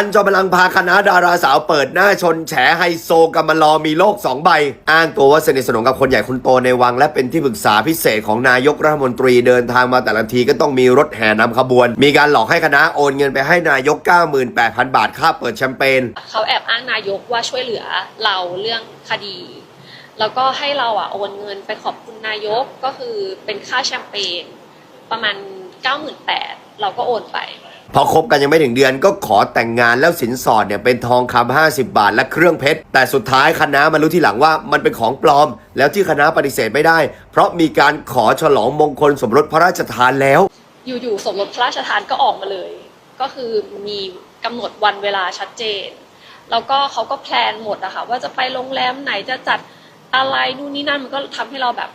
อันจอมพลังพาคณะดาราสาวเปิดหน้าชนแฉไฮโซกำมะลอมีโลกสองใบ อ้างตัวว่าสนิทสนมกับคนใหญ่คนโตในวัง และเป็นที่ปรึกษาพิเศษของนายกรัฐมนตรีเดินทางมาแต่ละทีก็ต้องมีรถแห่นำขบวน มีการหลอกให้คณะโอนเงินไปให้นายก 98,000 บาทค่าเปิดแชมเปญเขาแอบอ้างนายกว่าช่วยเหลือเราเรื่องคดี แล้วก็ให้เราอะโอนเงินไปขอบคุณนายกก็คือเป็นค่าแชมเปญประมาณ 98,000เราก็โอนไป พอคบกันยังไม่ถึงเดือนก็ขอแต่งงานแล้วสินสอดเนี่ยเป็นทองคำ50 บาทและเครื่องเพชร แต่สุดท้ายคณะมารู้ทีหลังว่ามันเป็นของปลอม แล้วที่คณะปฏิเสธไม่ได้ เพราะมีการขอฉลองมงคลสมรสพระราชทานแล้ว อยู่ๆสมรสพระราชทานก็ออกมาเลย ก็คือมีกำหนดวันเวลาชัดเจน แล้วก็เขาก็แพลนหมดอะค่ะว่าจะไปโรงแรมไหนจะจัดอะไรนู่นนี่นั่นมันก็ทำให้เราแบบ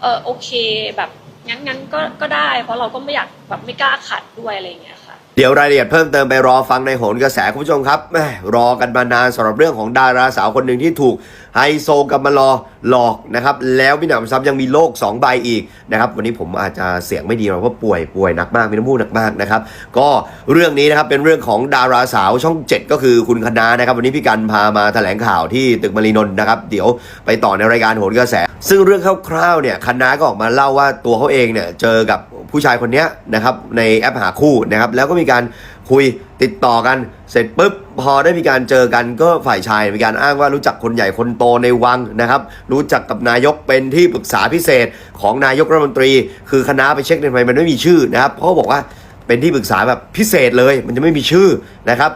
เออโอเคแบบงั้นงั้นก็ก็ได้ เพราะเราก็ไม่อยากแบบไม่กล้าขัดด้วยอะไรอย่างเงี้ยค่ะ เดี๋ยวรายละเอียดเพิ่มเติมไปรอฟังในโหนกระแสคุณผู้ชมครับแม่รอกันมานานสำหรับเรื่องของดาราสาวคนหนึ่งที่ถูกไฮโซกับมารอหลอกนะครับแล้วพี่หนำซ้ำยังมีโรค2ใบอีกนะครับวันนี้ผมอาจจะเสียงไม่ดีหรอกเพราะป่วยป่วยหนักมากมีน้ำมูกหนักมากนะครับก็เรื่องนี้นะครับเป็นเรื่องของดาราสาวช่อง 7 ก็คือคุณคณะนะครับวันนี้พี่กันพามาแถลงข่าวที่ตึกมารีนนท์นะครับเดี๋ยวไปต่อในรายการโหนกระแส ซึ่งเรื่องคร่าวๆเนี่ยคณะก็ออกมาเล่าว่าตัวเขาเองเนี่ยเจอกับ ผู้ชายคนนี้นะครับในแอปหาคู่นะครับแล้วก็มีการคุยติดต่อกันเสร็จปุ๊บพอได้มีการเจอกันก็ฝ่ายชายมีการอ้างว่ารู้จักคนใหญ่คนโตในวังนะครับ รู้จักกับนายกเป็นที่ปรึกษาพิเศษของนายกรัฐมนตรี คือคณะไปเช็คในไมมันไม่มีชื่อนะครับเพราะเขาบอกว่าเป็นที่ปรึกษาแบบพิเศษเลย มันจะไม่มีชื่อนะครับ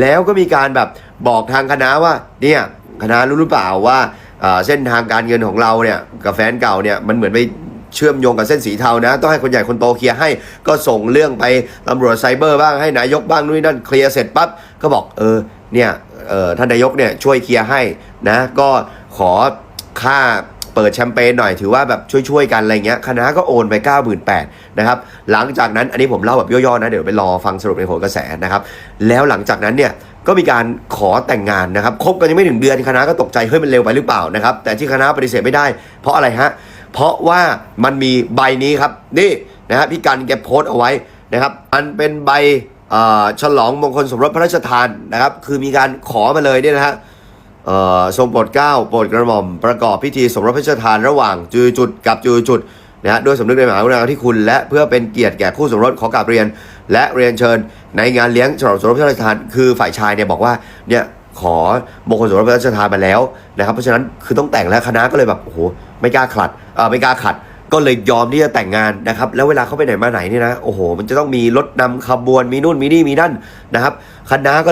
แล้วก็มีการแบบบอกทางคณะว่าเนี่ยคณะรู้หรือเปล่าว่าเอ่อเส้นทางการเงินของเราเนี่ยกับแฟนเก่าเนี่ยมันเหมือนไป เชื่อมโยงกับเส้นสีเทานะ ต้องให้คนใหญ่คนโตเคลียร์ให้ ก็ส่งเรื่องไปตำรวจไซเบอร์บ้างให้นายกบ้างนู่นนนั่นเคลียร์เสร็จปั๊บก็บอกเออเนี่ยเออท่านนายกเนี่ยช่วยเคลียร์ให้นะก็ขอค่าเปิดแชมเปญหน่อยถือว่าแบบช่วยๆกันอะไรเงี้ยคณะก็โอนไป 98,000นะครับหลังจากนั้นอันนี้ผมเล่าแบบย่อๆนะเดี๋ยวไปรอฟังสรุปในโหนกระแสนะครับแล้วหลังจากนั้นเนี่ยก็มีการขอแต่งงานนะครับคบกันยังไม่ถึงเดือนคณะก็ตกใจเฮ้ยมันเร็วไปหรือเปล่านะครับแต่ที่คณะปฏิเสธไม่ได้ เพราะอะไรฮะ เพราะว่ามันมีใบนี้ครับ นี่นะฮะพี่กันแกโพสต์เอาไว้นะครับ อันเป็นใบฉลองมงคลสมรสพระราชทานนะครับ คือมีการขอมาเลยเนี่ยนะฮะทรงโปรดเกล้าโปรดกระหม่อมประกอบพิธีสมรสพระราชทานระหว่างจือจุดกับจือจุดนะฮะด้วยสำนึกในมหากรุณาธิคุณและเพื่อเป็นเกียรติแก่คู่สมรสขอกราบเรียน และเรียนเชิญในงานเลี้ยงฉลองสมรสพระราชทาน คือฝ่ายชายเนี่ยบอกว่าเนี่ย ขอมงคลสมรสพระราชทานมาแล้วนะครับ เพราะฉะนั้นคือต้องแต่งแล้วคณะก็เลยแบบโอ้โหไม่กล้าขัดเออไม่กล้าขัด ก็เลยยอมที่จะแต่งงานนะครับ แล้วเวลาเขาไปไหนมาไหนเนี่ยนะโอ้โห มันจะต้องมีรถนำขบวนมีนู่นมีนี่มีนั่นนะครับคณะก็